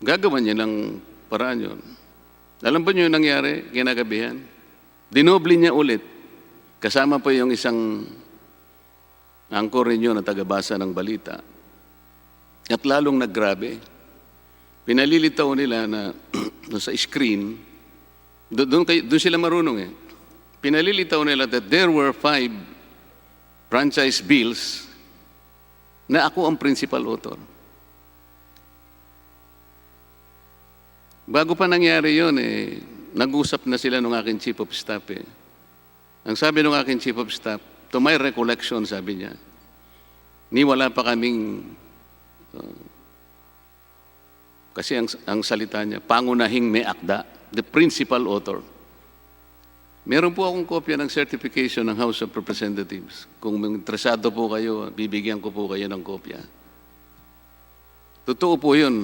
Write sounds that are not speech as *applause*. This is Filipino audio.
gagawa niya ng paraan yun. Alam ba niyo yung nangyari kinagabihan? Dinoble niya ulit. Kasama pa yung isang angkor ninyo na tagabasa ng balita. At lalong naggrabe. Pinalilitaw nila na *clears throat* sa screen, do- doon, kay- doon sila marunong eh. Pinalilitaw nila that there were five franchise bills na ako ang principal author. Bago pa nangyari yon eh, nag-usap na sila ng aking chief of staff eh. Ang sabi ng aking chief of staff, to my recollection, sabi niya, ni wala pa kaming, uh, kasi ang, ang salita niya, pangunahing may akda, the principal author. Meron po akong kopya ng certification ng House of Representatives. Kung interesado po kayo, bibigyan ko po kayo ng kopya. Totoo po yun.